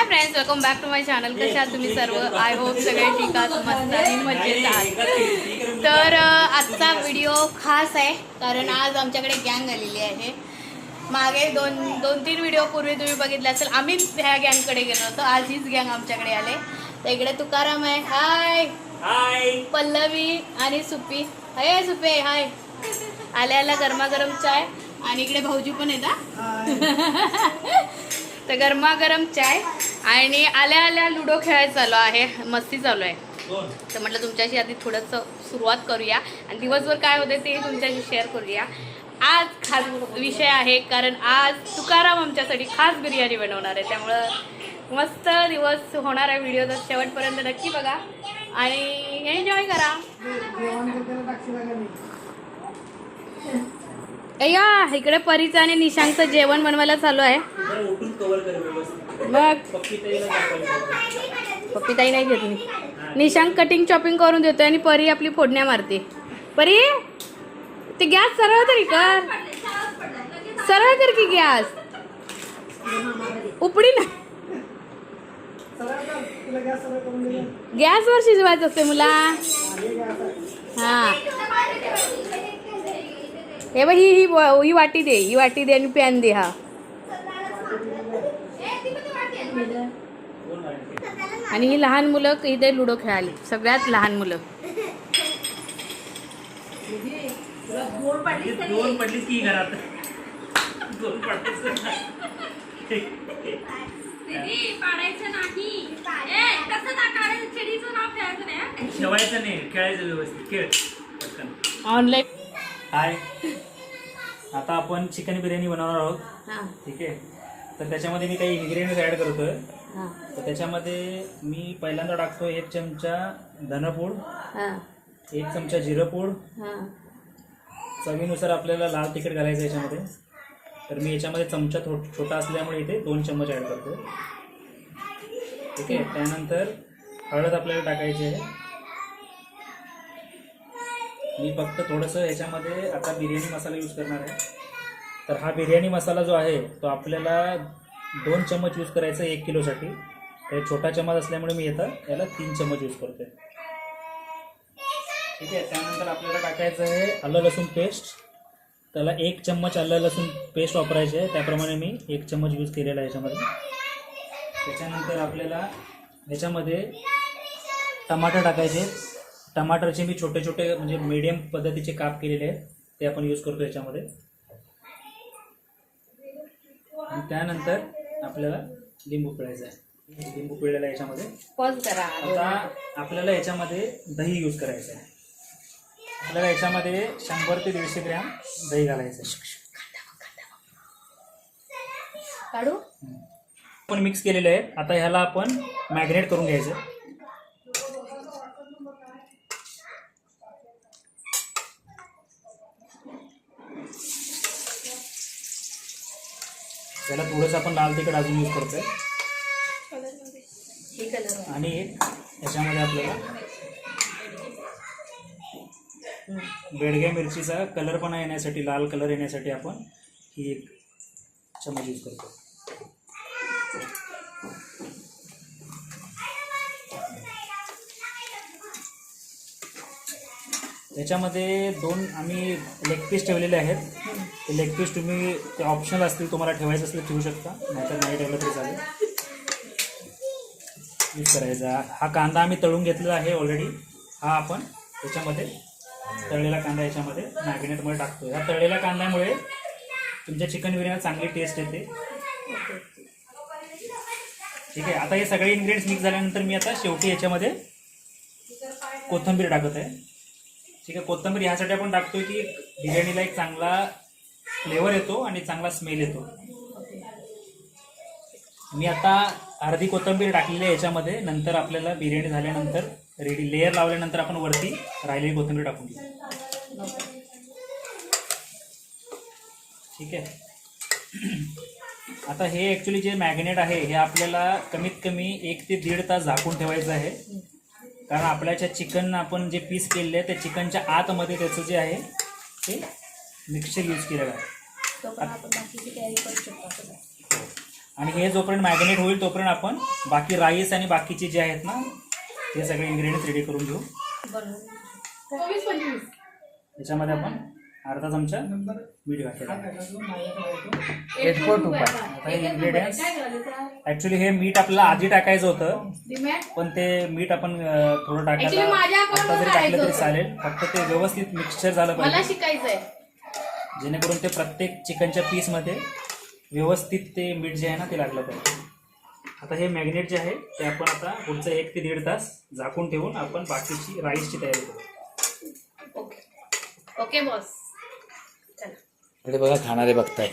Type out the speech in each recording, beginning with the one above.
Hi friends welcome back to my channel कसे आहात तुम्ही सर्व? आय होप सगळे ठीक आहात मस्त आणि मजेत आहात. तर आजचा व्हिडिओ खास आहे कारण आज आमच्याकडे गँग आलेली आहे. मागे दोन दोन तीन व्हिडिओ पूर्वी तुम्ही बघितले असेल आम्हीच ह्या गँगकडे गेलो होतो. आज हीच गँग आमच्याकडे आले. तर इकडे तुकाराम आहे. हाय हाय पल्लवी आणि सुपी. हाय सुपे हाय आल्या आल्या गरमागरम चाय. आणि इकडे भाऊजी पण आहे ना तर गरमागरम चाय आणि आल्या आल्या लुडो खेळायला चालू आहे मस्ती चालू आहे. तर म्हटलं तुमच्याशी आधी थोडंसं सुरुवात करूया आणि दिवसभर काय होते ते तुमच्याशी शेअर करूया. आज खास विषय आहे कारण आज तुकाराम आमच्यासाठी खास बिर्याणी बनवणार आहे. त्यामुळं मस्त दिवस होणार आहे व्हिडिओ तर शेवटपर्यंत नक्की बघा. आणि एन्जॉय करा. अय्या इकडे परीचं आणि निशांगचं जेवण बनवायला चालू आहे. जरा उठून कव्हर कर व्यवस्थित. मग? पप्पी ताईला दाखवायचं पप्पीताई नाही घेत मी. निशांक कटिंग चॉपिंग करून देतोय आणि परी आपली फोडण्या मारते. परी ते गॅस सरळ तरी कर. सरळ कर की गॅस. उपडी ना. गॅसवर शिजवायचं असते मुला. हा. हे बघ ही ही ही वाटी दे ही वाटी दे आणि पॅन दे हा. आणि ही लहान मुलं इथे लुडो खेळाली. सगळ्यात लहान मुलं. दोन की घरात? नाही. हं? नाही खेळायचं व्यवस्थित. खेळ. पटकन. ऑनलाईन हाय. आता आपण चिकन बिर्याणी बनवणार आहोत. हा. ठीक आहे. तर त्याच्यामध्ये मी काही इन्ग्रेडियंट्स ॲड करतोय. हा. तर त्याच्यामध्ये मी पहिल्यांदा टाकतो एक चमचा धनपूड हा. एक चमचा जिरंपूड हा. चवीनुसार आपल्याला लाल तिखट घालायचं याच्यामध्ये. तर मी याच्यामध्ये चमचा थो छोटा असल्यामुळे इथे दोन चम्मच ॲड करतो ठीक आहे? त्यानंतर हळद आपल्याला टाकायची आहे. मी फक्त थोडंसं याच्यामध्ये आता बिर्याणी मसाला यूज करणार आहे. तर हा बिर्याणी मसाला जो आहे तो आपल्याला दोन चम्मच यूज करायचा आहे एक किलोसाठी. तर छोटा चम्मच असल्यामुळे मी येतं याला तीन चम्मच यूज करतो आहे ठीक आहे त्यानंतर आपल्याला टाकायचं आहे आलं लसूण पेस्ट त्याला एक चम्मच आलं लसूण पेस्ट वापरायची आहे. त्याप्रमाणे मी एक चम्मच यूज केलेला आहे याच्यामध्ये. त्याच्यानंतर आपल्याला ह्याच्यामध्ये टमाटर टाकायचे टमाटरचे मी छोटे छोटे म्हणजे मीडियम पद्धतीचे काप केलेले आहेत. ते आपण यूज करतो याच्यामध्ये. आणि त्यानंतर आपल्याला लिंबू पिळायचं आहे. लिंबू पिळलेला याच्यामध्ये. पॉज करा. आता आपल्याला याच्यामध्ये दही यूज करायचं आहे. आपल्याला याच्यामध्ये शंभर ते दीडशे ग्रॅम दही घालायचं आहे. काढू? आपण मिक्स केलेलं आहे. आता ह्याला आपण मॅग्नेट करून घ्यायचं याला थोडंसं आपण लाल तिखट अजून यूज करतोय. आणि याच्यामध्ये आपल्याला बेडग्या मिरचीचा कलरपणा येण्यासाठी लाल कलर येण्यासाठी आपण ही एक चमच यूज करतो त्याच्यामध्ये दोन आम्ही लेग पीस ठेवलेले आहेत. ते लेग पीस तुम्ही ते ऑप्शनल असतील तुम्हाला ठेवायचं असलं ठेवू शकता. नाहीतर नाही ठेवलं तरी चालेल. यूज करायचा. हा कांदा आम्ही तळून घेतलेला आहे ऑलरेडी हा आपण त्याच्यामध्ये तळलेला कांदा याच्यामध्ये मॅग्नेटमध्ये टाकतो ह्या तळलेल्या कांद्यामुळे तुमच्या चिकन बिर्याणी चांगली टेस्ट येते. ठीक आहे. आता हे सगळे इन्ग्रेडियंट्स मिक्स झाल्यानंतर मी आता शेवटी याच्यामध्ये कोथिंबीर टाकत आहे. ठीक आहे. कोथिंबीर ह्यासाठी आपण टाकतोय की बिर्याणीला एक चांगला फ्लेवर येतो आणि चांगला स्मेल येतो. मी आता अर्धी कोथिंबीर टाकलेली आहे याच्यामध्ये. नंतर आपल्याला बिर्याणी झाल्यानंतर रेडी लेअर लावल्यानंतर आपण वरती राहिलेली कोथिंबीर टाकून घेऊ. ठीक आहे? आता हे ॲक्च्युली जे मॅग्नेट आहे हे आपल्याला कमीत कमी एक ते दीड तास झाकून ठेवायचं आहे. कारण आपल्याच्या चिकन आपण जे पीस केलेले आहे त्या चिकनच्या आतमध्ये त्याचं जे आहे ते मिक्सचर यूज केलेलं आहे तो पण आपण बाकीची तयारी करू शकतो असं काय. आणि हे जोपर्यंत मॅग्नेट होईल तोपर्यंत आपण बाकी राईस आणि बाकीचे जे आहेत ना ते सगळे इन्ग्रेडियंट्स रेडी करून घेऊ. चोवीस पंचवीस. त्याच्यामध्ये आपण अर्धा चमचा मीठ घातलेला आहे. आता हे ingredients हे मीठ आपल्याला आधी टाकायचं होतं पण ते मीठ आपण अं, थोडं Actually टाकायला माझ्या account आता वर जरी टाकलं टाकायचं तरी होतं. चालेल. फक्त ते व्यवस्थित मिक्सचर झालं मला पाहिजे. शिकायचंय. जेणेकरून ते प्रत्येक चिकनच्या पीसमध्ये व्यवस्थित ते मीठ जे आहे ना ते लागलं पाहिजे. आता हे मॅग्नेट जे आहे ते आपण आता पुढचं एक ते दीड तास झाकून ठेवून आपण बाकीची राईसची तयारी करू. ओके. Okay boss. इकडे बघा खाणारे बघताय.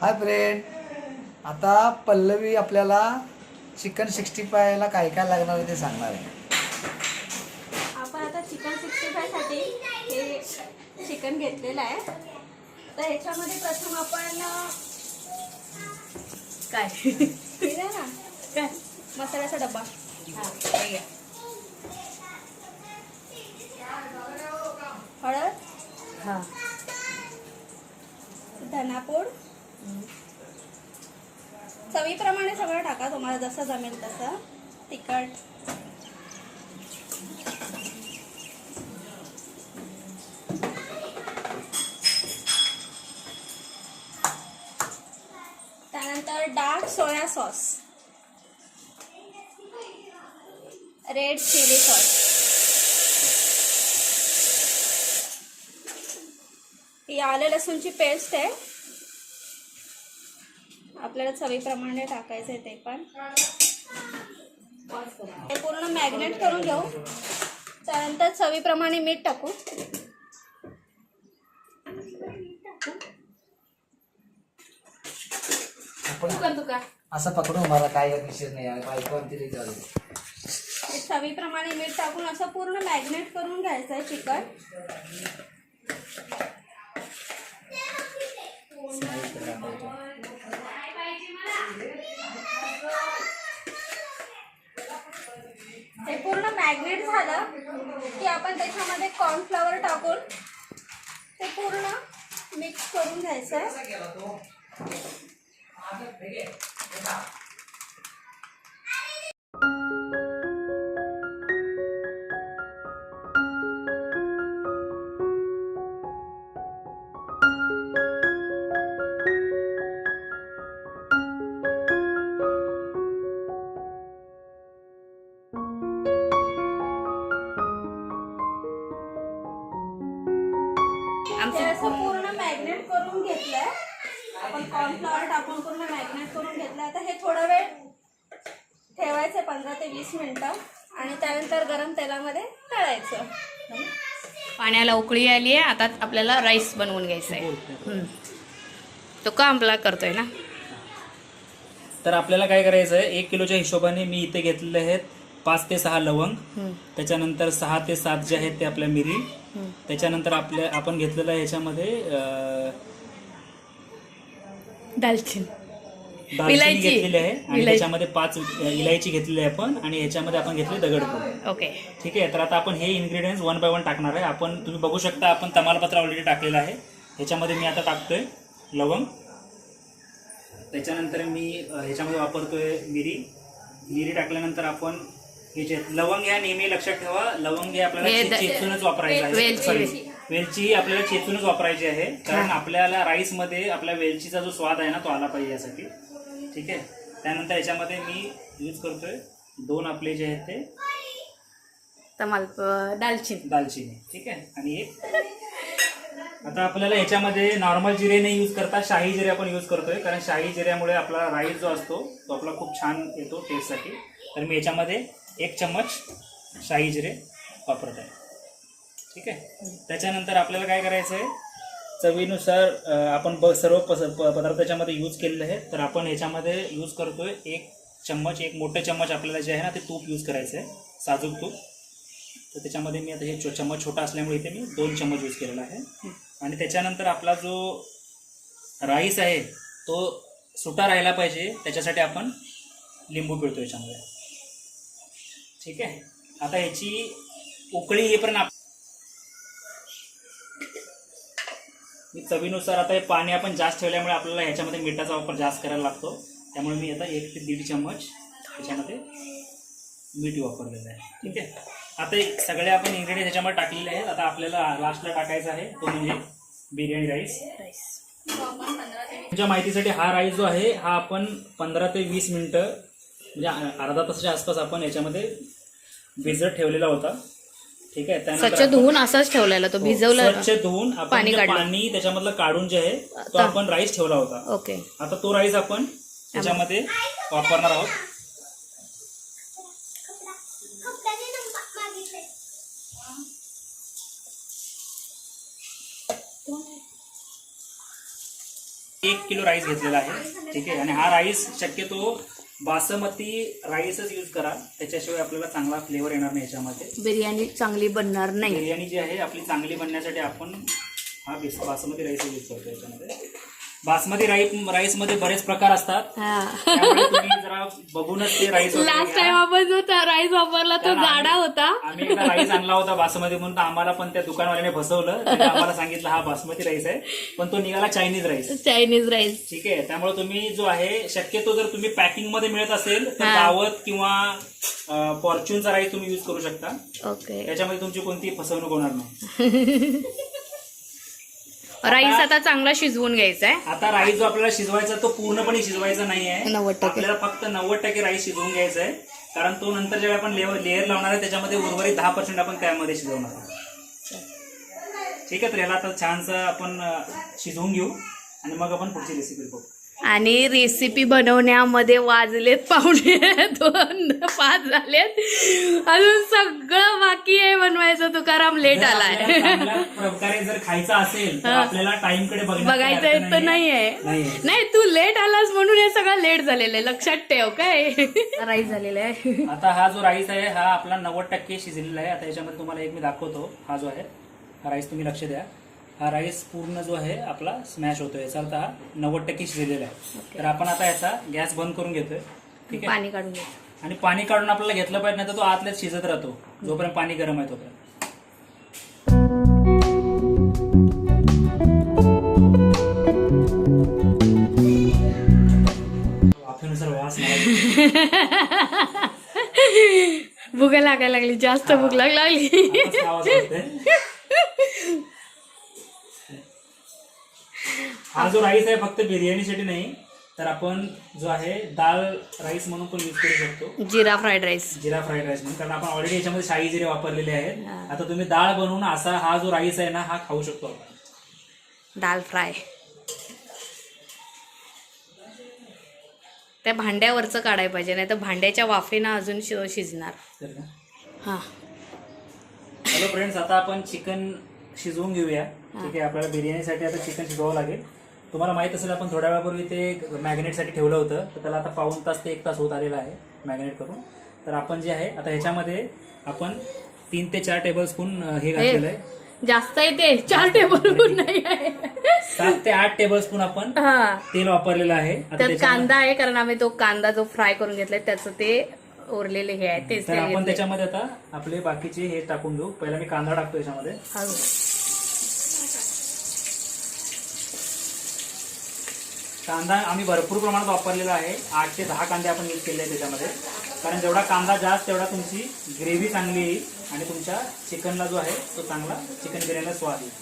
Hi friend. आता पल्लवी आपल्याला चिकन सिक्स्टी फायला काय काय लागणार आहे ते सांगणार आहे आपण आता चिकन सिक्स्टी फायसाठी हे चिकन घेतलेलं आहे. तर ह्याच्यामध्ये प्रथम आपण काय? ना काय? मसाल्याचा डब्बा. हळद हा. धनापूड. चवीप्रमाणे सगळं टाका तुम्हाला जसं जमेल तसं. तिखट त्यानंतर dark soya sauce. Red chilli sauce ही आलं लसूणची पेस्ट आहे. आपल्याला चवीप्रमाणे टाकायचं आहे ते पण. हे पूर्ण मॅग्नेट करून घेऊ. त्यानंतर चवीप्रमाणे मीठ टाकू आपण तू कर तू का असं पकडून मला काय विषय नाही आहे बायको आमची लई चालू आहे. हे चवीप्रमाणे मीठ टाकून असं पूर्ण मॅग्नेट करून घ्यायचं आहे चिकन हे पूर्ण मॅग्नेट झालं की आपण त्याच्यामध्ये कॉर्नफ्लॉवर टाकून ते पूर्ण मिक्स करून घ्यायचं आहे ते करून घेतलंय. आता हे थोडा वेळ ठेवायचं पंधरा ते वीस मिनिटं. आणि त्यानंतर गरम तेलामध्ये तळायचं. पाण्याला उकळी आली आहे आता आपल्याला राईस बनवून घ्यायचा आहे. तो का आपला करतोय ना? तर आपल्याला काय करायचं आहे एक किलोच्या हिशोबाने मी इथे घेतलेले आहेत पाच ते सहा लवंग. त्याच्यानंतर सहा ते सात जे आहेत ते आपल्या मिरी. त्याच्यानंतर आपल्या आपण घेतलेलं आहे ह्याच्यामध्ये अं, दालचिनी. दालचिनी इलायची. घेतलेली आहे आणि इलायची. त्याच्यामध्ये पाच इलायची घेतलेली आहे आपण आणि ह्याच्यामध्ये आपण घेतले दगडफूल. ओके. ठीक आहे तर आता आपण हे इन्ग्रेडियंट्स वन बाय वन टाकणार आहे. आपण तुम्ही बघू शकता आपण तमालपत्र ऑलरेडी टाकलेलं आहे. ह्याच्यामध्ये मी आता टाकतोय लवंग. त्याच्यानंतर मी अ, ह्याच्यामध्ये वापरतोय मिरी. मिरी टाकल्यानंतर आपण हे जे लवंग ह्या नेहमी लक्षात ठेवा. लवंग हे आपल्याला हे चे- द- चेचूनच वापरायचं आहे. वेलची. Sorry, वेलची ही आपल्याला चेचूनच वापरायची आहे. कारण आपल्याला राईसमध्ये आपल्या वेलचीचा जो स्वाद आहे ना तो आला पाहिजे यासाठी. ठीक आहे? त्यानंतर याच्यामध्ये मी यूज करतोय दोन आपले जे आहेत ते तमाल दालचिनी. दालचिनी ठीक आहे? आणि एक आता आपल्याला ह्याच्यामध्ये नॉर्मल जिरे नाही यूज करता शाही जिरे आपण यूज करतोय. कारण शाही जिऱ्यामुळे आपला राईस जो असतो तो आपला खूप छान येतो टेस्टसाठी तर मी याच्यामध्ये एक चम्मच शाही जिरे वापरत आहे. ठीक आहे? त्याच्यानंतर आपल्याला काय करायचं आहे चवीनुसार आपण ब सर्व पस प- पदार्थ त्याच्यामध्ये यूज केलेले आहे. तर आपण ह्याच्यामध्ये यूज करतोय एक चम्मच एक मोठं चम्मच आपल्याला जे आहे ना ते तूप यूज करायचं आहे. साजूक तूप. तर त्याच्यामध्ये मी आता हे चो चम्मच छोटा असल्यामुळे इथे मी दोन चम्मच यूज केलेला आहे. आणि त्याच्यानंतर आपला जो राईस आहे तो सुटा राहिला पाहिजे. त्याच्यासाठी आपण लिंबू पिळतो याच्यामध्ये. ठीक आहे? आता ह्याची उकळी येईपर्यंत आप मी चवीनुसार आता हे पाणी आपण जास्त ठेवल्यामुळे आपल्याला ह्याच्यामध्ये मिठाचा वापर जास्त करायला लागतो. त्यामुळे मी आता एक ते दीड चम्मच ह्याच्यामध्ये मीठ वापरलेलं आहे. ठीक आहे? आता एक सगळे आपण इन्ग्रेडियंट ह्याच्यामध्ये टाकलेले आहेत. आता आपल्याला लास्टला टाकायचा आहे तो म्हणजे बिर्याणी राईस तुमच्या माहितीसाठी हा राईस जो आहे हा आपण पंधरा ते वीस मिनटं म्हणजे अर्धा तासाच्या आसपास आपण याच्यामध्ये भिजत ठेवलेला होता. ठीक आहे? स्वच्छ धुवून असाच ठेवलेला तो भिजवला स्वच्छ धुवून आपण पाणी काढलं. पाणी त्याच्यामधलं काढून जे आहे तो आता. आपण राईस ठेवला होता. ओके. आता तो राईस आपण त्याच्यामध्ये वापरणार आहोत. एक किलो राईस घेतलेला आहे. ठीक आहे? आणि हा राईस शक्यतो बासमती राईसच यूज करा. त्याच्याशिवाय आपल्याला चांगला फ्लेवर येणार नाही याच्यामध्ये. बिर्याणी चांगली बनणार नाही. बिर्याणी जी आहे आपली चांगली बनण्यासाठी आपण हा बेस बासमती राईस यूज करतो याच्यामध्ये. बासमती राईस राईसमध्ये बरेच प्रकार असतात. हा. त्यामुळे तुम्ही जरा बघूनच ते राईस लास्ट टाइम आपण जो राईस वापरला तो आम्ही- जाडा होता. आम्ही एकदा राईस आणला होता बासमती म्हणून तर आम्हाला पण त्या दुकानवाल्याने फसवलं. त्याने आम्हाला सांगितलं हा बासमती राईस आहे. पण तो निघाला चायनीज राईस. Chinese rice. ठीक आहे. त्यामुळे तुम्ही जो आहे शक्यतो जर तुम्ही पॅकिंगमध्ये मिळत असेल तर हा. दावत किंवा फॉर्च्युनचा राईस तुम्ही युज करू शकता. ओके त्याच्यामध्ये तुमची कोणती फसवणूक होणार नाही. राईस आता चांगला शिजवून घ्यायचा आहे आता राईस जो आपल्याला शिजवायचा तो पूर्णपणे शिजवायचा नाही आहे 90%. आपल्याला फक्त नव्वद टक्के राईस शिजवून घ्यायचा आहे कारण तो नंतर जेव्हा आपण लेअर लेअर लावणार आहे त्याच्यामध्ये उर्वरित दहा पर्सेंट आपण त्यामध्ये शिजवणार आहोत. ठीक आहे तर याला आता छानसं आपण शिजवून घेऊ. आणि मग आपण पुढची रेसिपी बघू. आणि रेसिपी बनवण्यामध्ये वाजलेत पाहुणे दोन पाच झालेत. अजून सगळं बाकी आहे बनवायचं तुकाराम लेट आलाय. प्रकारे जर खायचं असेल. आपल्याला टाइमकडे बघायचं आहे तर नाहीये. नाहीये. नाही तू लेट आलास म्हणून हे सगळं लेट झालेलं आहे. लक्षात ठेव काय? राईस झालेलं आहे. आता हा जो राईस आहे हा आपला नव्वद टक्के शिजलेला आहे. आता याच्यामध्ये तुम्हाला एक मी दाखवतो. हा जो आहे हा राईस तुम्ही लक्ष द्या. हा राईस पूर्ण जो आहे आपला स्मॅश होतोय. याचा अर्थ हा नव्वद टक्के शिजलेला आहे. तर आपण आता याचा गॅस बंद करून घेतोय. ठीक आहे? पाणी काढून घे आणि पाणी काढून आपल्याला घेतलं पाहिजे नाही तर तो आतल्यात शिजत राहतो. जोपर्यंत पाणी गरम आहे तोपर्यंत. वाफेनुसार वास भूक लागायला लागली जास्त भूक लाग लागली. आवाज. हा जो राईस आहे फक्त बिर्याणीसाठी नाही तर आपण जो आहे दाल राईस म्हणून पण यूज करू शकतो. Jeera fried rice. Jeera fried rice म्हणून कारण आपण ऑलरेडी याच्यामध्ये शाही जिरे वापरलेले आहेत. आता तुम्ही डाळ बनवून असा हा जो राईस आहे ना हा खाऊ शकतो आपण. दाल फ्राय. त्या भांड्यावरचं काढायला पाहिजे नाही तर भांड्याच्या वाफेनं अजून शि- शिजणार? हा. हॅलो फ्रेंड्स आता आपण चिकन शिजवून घेऊया. ठीक आहे आपल्याला बिर्याणीसाठी आता चिकन शिजवावं लागेल. तुम्हाला माहीत असेल आपण थोड्या वेळापूर्वी ते मॅग्नेटसाठी ठेवलं होतं. तर त्याला आता पाऊन तास ते एक तास होत आलेला आहे मॅग्नेट करून. तर आपण जे आहे आता ह्याच्यामध्ये आपण तीन ते चार टेबल स्पून हे घातलेलं आहे. जास्त आहे ते चार टेबल नाही आहे. सात ते आठ टेबल स्पून आपण हा. तेल वापरलेलं आहे. आता त्यात त्याच्यामध्ये- कांदा आहे कारण आम्ही तो कांदा जो फ्राय करून घेतलाय त्याचं ते उरलेले हे आहे तेच तर तेल आपण घेतलंय. त्याच्यामध्ये आता आपले बाकीचे हे टाकून घेऊ पहिला मी कांदा टाकतो याच्यामध्ये. हळू. कांदा आम्ही भरपूर प्रमाणात वापरलेला आहे. आठ ते दहा कांदे आपण यूज केले आहे त्याच्यामध्ये. कारण जेवढा कांदा जास्त तेवढा तुमची ग्रेव्ही चांगली येईल आणि तुमच्या चिकनला जो आहे तो चांगला चिकन बिर्याणीला स्वाद येईल.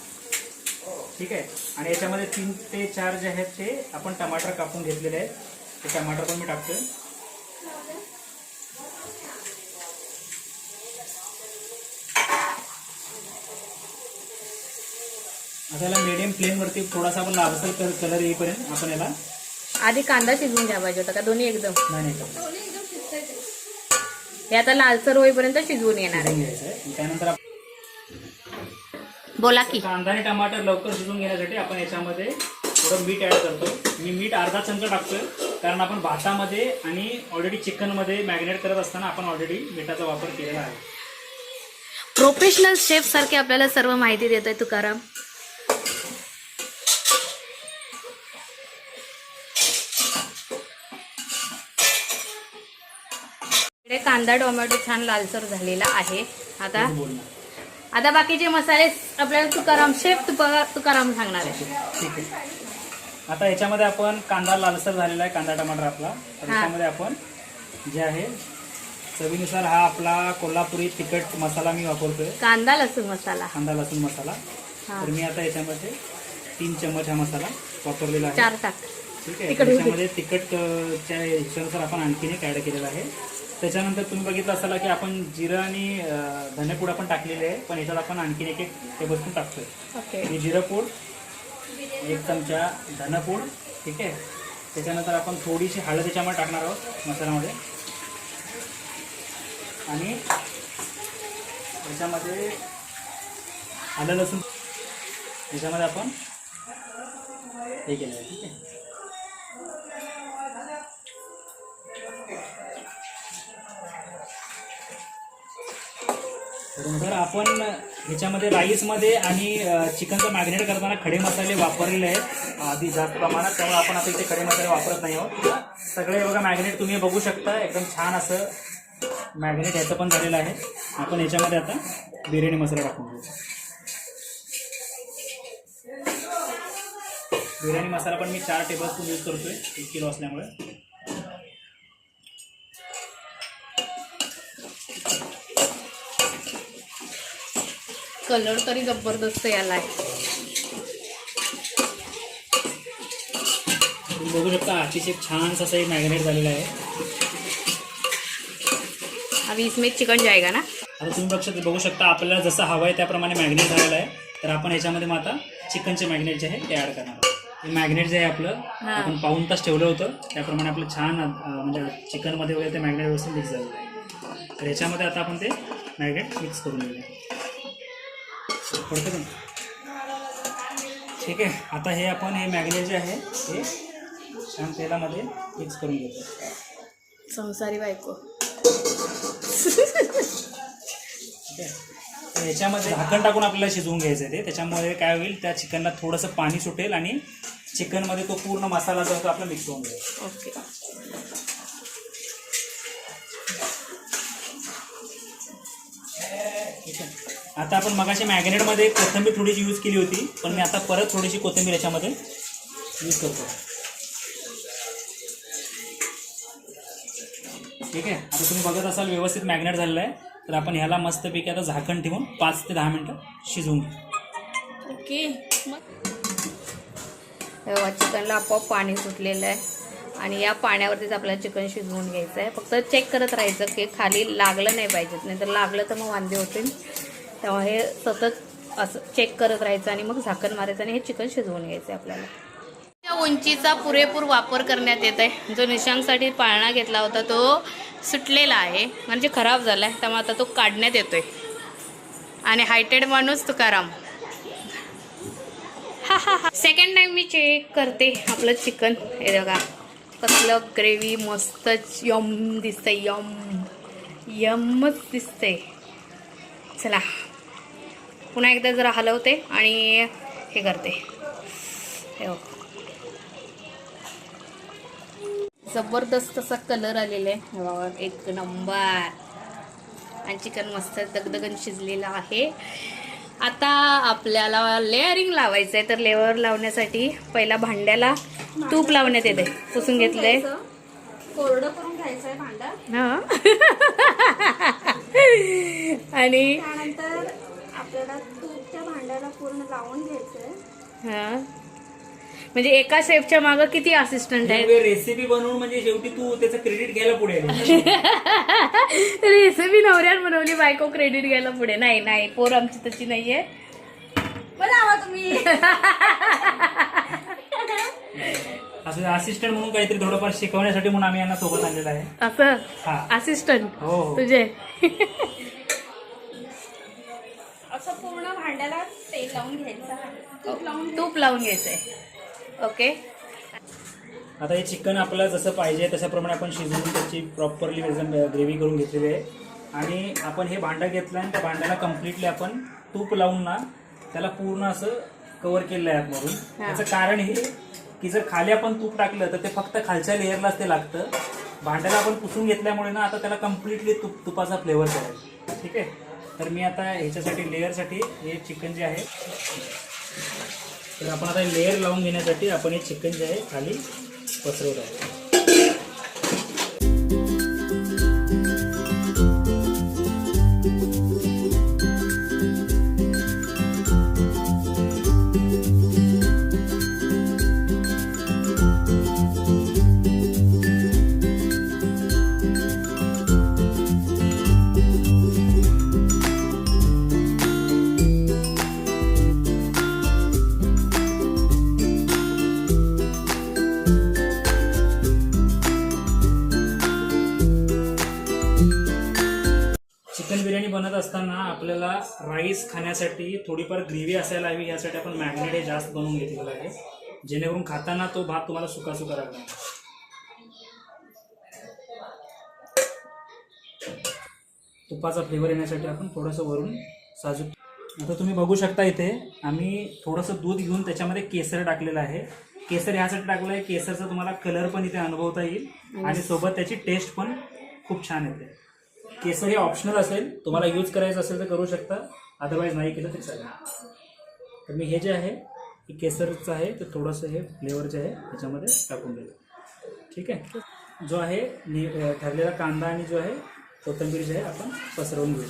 ठीक आहे? आणि याच्यामध्ये तीन ते चार जे आहेत ते आपण टमाटर कापून घेतलेले आहेत. ते टमाटर पण मी टाकतोय. आता याला मिडियम फ्लेमवरती थोडासा आपण लालसर कलर येईपर्यंत आपण याला आधी कांदा शिजवून घ्या पाहिजे होता का दोन्ही एकदम? नाही. हे आता लालसर होईपर्यंत शिजवून येणार आहे. शिजवून घ्यायचं त्यानंतर आपण बोला की. कांदा आणि टमाटर लवकर शिजून घेण्यासाठी आपण याच्यामध्ये थोडं मीठ ऍड करतो. मी मीठ अर्धा चमचा टाकतोय कारण आपण भातामध्ये आणि ऑलरेडी चिकनमध्ये मॅरिनेट करत असताना आपण ऑलरेडी मिठाचा वापर केलेला आहे. प्रोफेशनल शेफ सारखे आपल्याला सर्व माहिती देत आहे तुकाराम. कांदा टोमॅटो छान लालसर झालेला आहे. आता आता बाकीचे मसाले आपल्याला तुकाराम शेफ तुका तुकाराम सांगणार आहे. ठीक आहे. आता याच्यामध्ये आपण कांदा लालसर झालेला आहे कांदा टमाटर आपला. तर हा. याच्यामध्ये आपण जे आहे चवीनुसार हा आपला कोल्हापुरी तिखट मसाला मी वापरतोय. कांदा लसूण मसाला. कांदा लसूण मसाला. तर मी आता याच्यामध्ये तीन चम्मच हा मसाला वापरलेला आहे. चार टाक ठीक आहे. तिखट होते. त्याच्यामध्ये तिखट अं, च्या ह्याच्यानुसार आपण आणखीन एक ॲड केलेलं आहे. त्याच्यानंतर तुम्ही बघितलं असाल की आपण जिरं आणि धनेपूड आपण टाकलेले आहे पण याच्यात आपण आणखीन एक एक टेबलस्पून टाकतोय. ओके. हे जिरं पूड एक चमचा धनपूड ठीक आहे? त्याच्यानंतर आपण थोडीशी हळद याच्यामध्ये टाकणार आहोत मसाल्यामध्ये. आणि त्याच्यामध्ये आलं लसूण. याच्यामध्ये आपण हे केलं आहे ठीक आहे? तर आपण ह्याच्यामध्ये राईसमध्ये आणि चिकनचं मॅग्नेट करताना खडे मसाले वापरलेले आहेत. आधी जास्त प्रमाणात त्यामुळे आपण आता इथे खडे मसाले वापरत नाही आहोत. सगळे बघा मॅग्नेट तुम्ही बघू शकता. एकदम छान असं मॅग्नेट ह्याचं पण झालेलं आहे. आपण याच्यामध्ये आता बिर्याणी मसाला टाकून घेऊ बिर्याणी मसाला पण मी चार टेबल स्पून यूज करतोय. एक किलो असल्यामुळे. कलर तरी जबरदस्त याला आहे बघू शकता अतिशय छान असं हे मॅरिनेट झालेलं आहे. अभी इसमें चिकन जाएगा ना? आता तुम्ही बघ बघू शकता आपल्याला जसं हवं आहे त्याप्रमाणे मॅग्नेट झालेलं आहे. तर आपण याच्यामध्ये मग आता चिकनचे मॅग्नेट जे आहे ते ॲड करणार आहोत. हे मॅग्नेट जे आहे आपलं. आपण पाऊन तास ठेवलं होतं. त्याप्रमाणे आपलं छान म्हणजे चिकनमध्ये वगैरे ते मॅग्नेट व्यवस्थित मिक्स झालेलं आहे. तर याच्यामध्ये आता आपण ते मॅग्नेट मिक्स करून घेऊया. पडतं? ठीक आहे आता हे आपण हे मॅग्नेट जे आहे हे छान तेलामध्ये मिक्स करून घेतो संसारी बायको. ठीक आहे? तर याच्यामध्ये झाकण टाकून आपल्याला शिजवून घ्यायचं आहे ते. त्याच्यामुळे काय होईल त्या चिकनला थोडंसं पाणी सुटेल आणि चिकनमध्ये तो पूर्ण मसाला जो तो आपला मिक्स होऊन जाईल. ओके. आता आपण मगाशी मॅग्नेटमध्ये कोथिंबीर थोडीशी यूज केली होती पण मी आता परत थोडीशी कोथिंबीर याच्यामध्ये यूज करतो. ठीक आहे? आता तुम्ही बघत असाल व्यवस्थित मॅग्नेट झालेलं आहे. तर आपण ह्याला मस्तपैकी आता झाकण ठेवून पाच ते दहा मिनटं शिजवून घेऊ. ओके चिकनला आपोआप पाणी सुटलेलं आहे. आणि या पाण्यावरतीच आपल्याला चिकन शिजवून घ्यायचं आहे. फक्त चेक करत राहायचं की खाली लागलं नाही पाहिजेत. नाही तर लागलं तर मग वांदे होतील. तेव्हा हे सतत असं चेक करत राहायचं आणि मग झाकण मारायचं आणि हे चिकन शिजवून घ्यायचं आहे आपल्याला. त्या उंचीचा पुरेपूर वापर करण्यात येत आहे जो निशांकसाठी पाळणा घेतला होता तो सुटलेला आहे. म्हणजे खराब झाला आहे त्यामुळे आता तो काढण्यात येतो आहे आणि हायटेड माणूस तुकाराम. हा हा हा. सेकंड टाइम मी चेक करते आपलं चिकन. हे बघा. कसलं ग्रेव्ही मस्तच यम दिसतंय. यम. यमच दिसतंय. चला. पुन्हा एकदा जरा हलवते आणि हे करते. हे. जबरदस्त असा कलर आलेला आहे. एक नंबर. आणि चिकन मस्त दगदगन शिजलेलं आहे. आता आपल्याला लेअरिंग लावायचं आहे तर लेअर लावण्यासाठी पहिला भांड्याला तूप लावण्यात येते पुसून घेतलंय. कोरडं करून घ्यायचंय भांडं. हा. आणि आपल्याला तूपच्या भांड्याला पूर्ण लावून घ्यायचंय. हा. म्हणजे एका शेफच्या मागं किती असिस्टंट आहेत? रेसिपी बनवून म्हणजे शेवटी तू त्याचं क्रेडिट घ्यायला पुढे. रेसिपी नवऱ्यान बनवली बायको क्रेडिट घ्यायला पुढे. नाही नाही पोर आमची तशी नाहीये. बनावा तुम्ही. असं असिस्टंट म्हणून काहीतरी थोडंफार शिकवण्यासाठी म्हणून आम्ही यांना सोबत आणलेलं आहे. असं? हा. असिस्टंट हो हो. तुझे? तेल लावून घ्यायचं तूप लावून तूप लावून घ्यायचंय ओके. आता हे चिकन आपल्याला जसं पाहिजे तशाप्रमाणे आपण शिजवून त्याची प्रॉपरली ग्रेव्ही करून घेतलेली आहे. आणि आपण हे भांडं घेतलं आणि त्या भांड्याला कम्प्लिटली आपण तूप लावून ना त्याला पूर्ण असं कव्हर केलेलं आहे आतमधून. त्याचं कारण हे की जर खाली आपण तूप टाकलं तर ते फक्त खालच्या लेअरलाच ते लागतं. भांड्याला आपण पुसून घेतल्यामुळे ना आता त्याला कम्प्लिटली तुप तुपाचा फ्लेवर करायचा ठीक आहे? तर मी आता ह्याच्यासाठी लेअरसाठी हे चिकन जे आहे तर आपण आता लेअर लावून घेण्यासाठी आपण हे चिकन जे आहे खाली पसरवत आहे राईस खाण्यासाठी थोडीफार ग्रेव्ही असायला हवी यासाठी आपण मॅग्नेट हे जास्त बनवून घेतलेलं आहे. जेणेकरून खाताना तो भात तुम्हाला सुका सुका लागणार. तुपाचा फ्लेवर येण्यासाठी आपण थोडंसं वरून साजूक आता तुम्ही बघू शकता इथे आम्ही थोडंसं दूध घेऊन त्याच्यामध्ये केसर टाकलेलं आहे. केसर ह्यासाठी टाकलं आहे केसरचा तुम्हाला कलर पण इथे अनुभवता येईल आणि सोबत त्याची टेस्ट पण खूप छान येते. केसर हे ऑप्शनल असेल तुम्हाला यूज करायचं असेल तर करू शकता. अदरवाईज नाही केलं तरी चालेल. तर मी हे जे आहे हे केसरचं आहे ते थोडंसं हे फ्लेवर जे आहे त्याच्यामध्ये टाकून देतो ठीक आहे? जो आहे नि ठरलेला कांदा आणि जो आहे कोथिंबीर जे आहे आपण पसरवून घेऊ.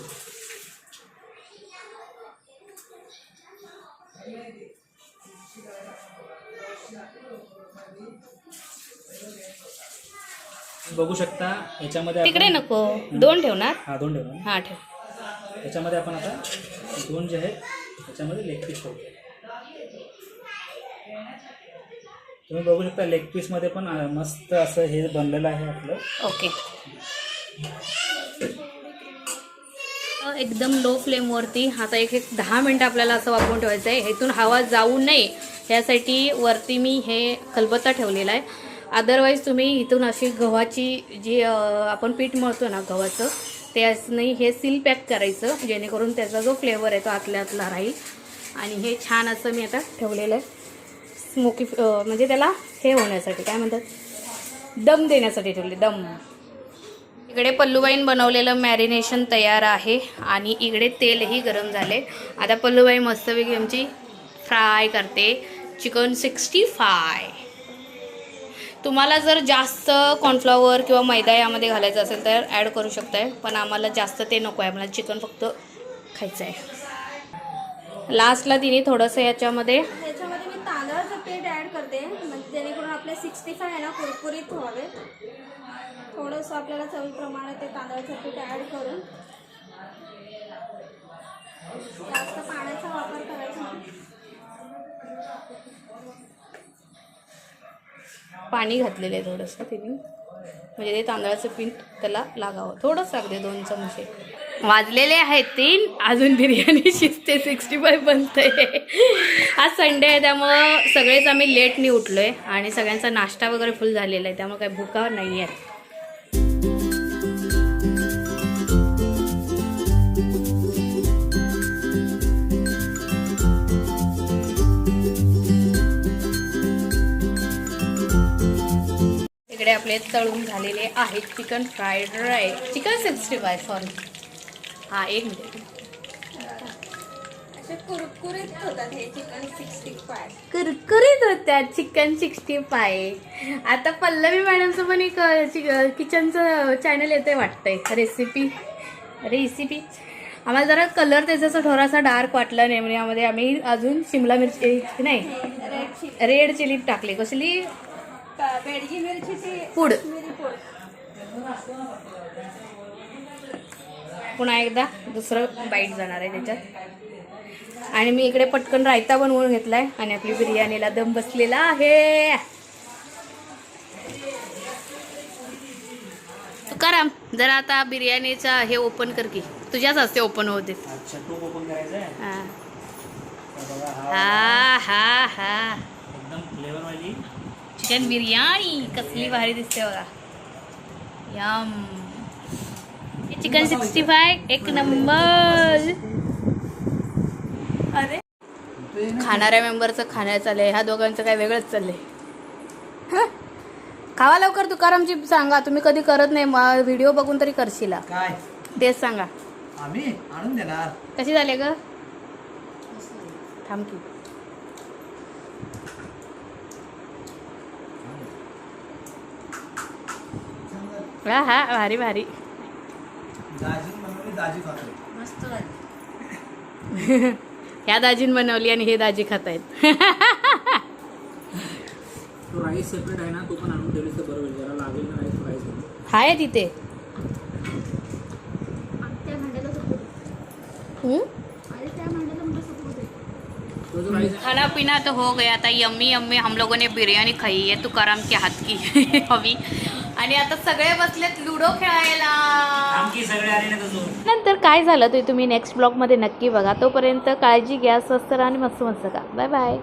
बघू शकता याच्यामध्ये तिकडे नको. दोन ठेवणार? हा दोन ठेवणार. हा ठेव. याच्यामध्ये आपण आता दोन जे आहेत त्याच्यामध्ये लेग पीस ठेवतो तुम्ही बघू शकता लेग पीसमध्ये पण मस्त असं हे बनलेलं आहे आपलं. ओके. एकदम लो फ्लेमवरती आता एक एक दहा मिनटं आपल्याला असं वापरून ठेवायचं आहे इथून हवा जाऊ नये यासाठी वरती मी हे खलबत्ता ठेवलेला आहे. अदरवाईज तुम्ही इथून अशी गव्हाची जी आपण पीठ मळतो ना गव्हाचं ते असं नाही हे सील पॅक करायचं जेणेकरून त्याचा जो फ्लेवर आहे तो आतल्या आतला राहील. आणि हे छान असं मी आता ठेवलेलं आहे. स्मोकी म्हणजे त्याला हे होण्यासाठी काय म्हणतात? दम देण्यासाठी ठेवले दम. इकडे पल्लूबाईन बनवलेलं मॅरिनेशन तयार आहे आणि इकडे तेलही गरम झाले. आता पल्लूबाई मस्तपैकी आमची फ्राय करते. चिकन सिक्स्टी फाय तुम्हाला जर जास्त कॉर्नफ्लॉवर किंवा मैदा यामध्ये घालायचं असेल तर ॲड करू शकताय. पण आम्हाला जास्त ते नको आहे. आम्हाला चिकन फक्त खायचं आहे. लास्टला तिने थोडंसं याच्यामध्ये याच्यामध्ये मी तांदळाचं पीठ ॲड करते. म्हणजे जेणेकरून आपले सिक्स्टी फाय आहे ना कुरकुरीत व्हावे. थोडंसं आपल्याला चवीप्रमाणे ते तांदळाचं पीठ ॲड करून. जास्त पाण्याचा वापर करायचा पाणी घातलेलं आहे थोडंसं तिने. म्हणजे ते तांदळाचं पीठ त्याला लागावं. थोडंसं अगदी दोन चमचे. वाजलेले आहेत तीन. अजून बिर्याणी शिजते. सिक्स्टी फाय बनते आज संडे आहे त्यामुळं सगळेच आम्ही लेटनी उठलो आहे आणि सगळ्यांचा नाश्ता वगैरे फुल झालेला आहे. त्यामुळे काही भुका नाही आहे आपले तळून झालेले आहेत chicken fried rice. Chicken sixty five sorry हां एक मिनिट. कुरकुरीत होतात हे चिकन सिक्स्टी फाय कुरकुरीत होत्या चिकन सिक्स्टी फाय आता पल्लवी मॅडमचं पण एक किचनचं चॅनल येते वाटतंय. रेसिपी रेसिपी आम्हाला जरा कलर त्याचा असा थोडासा डार्क वाटला नाही म्हणजे यामध्ये. आम्ही अजून शिमला मिरची नाही. रेड चिली टाकली. कसली? बेडगी पूड. मिरी पूड. पुन्हा एकदा दुसरं बाईट जाणार आहे त्याच्यात. आणि मी इकडे पटकन रायता बनवून घेतलाय आणि आपली बिर्याणीला दम बसलेला आहे. तुकाराम जरा आता बिर्याणीचा हे ओपन कर की. तुझ्याच हस्ते ओपन होते. अच्छा टोप ओपन करायचं आहे हा हा हा हा. चिकन बिर्याणी कसली भारी दिसते बघा. यम चिकन सिक्स्टी फाय एक नंबर अरे. खाणाऱ्या मेंबरचं खाण्यात चाललंय ह्या दोघांचं काय वेगळंच चाललंय. हं? खावा लवकर तुकारामची सांगा. तुम्ही कधी करत नाही व्हिडिओ बघून तरी करशील. काय? तेच सांगा. आम्ही आणून देणार. कशी झाले ग? थांब की. हा हा भारी भारी. दाजी बनवली दाजी खातो मस्त झाली ह्या दाजीन बनवली आणि हे दाजी खात आहेत तो राईस सेपरेट आहे ना तो पण आणून ठेवलीस तर बरं होईल. जरा लागेल ना राईस राईस आहे तिथे. तो खाना पीना तो हो गया. था यम्मी यम्मी हम लोगों ने बिर्याणी खाई है. तुकाराम के हात की. हवी आणि आता सगळे बसलेत लुडो खेळायला. आमकी सगळे आले ना तसं नंतर काय झालं ते तुम्ही नेक्स्ट ब्लॉगमध्ये नक्की बघा. तोपर्यंत काळजी घ्या स्वस्त राहा आणि मस्त मस्त का बाय बाय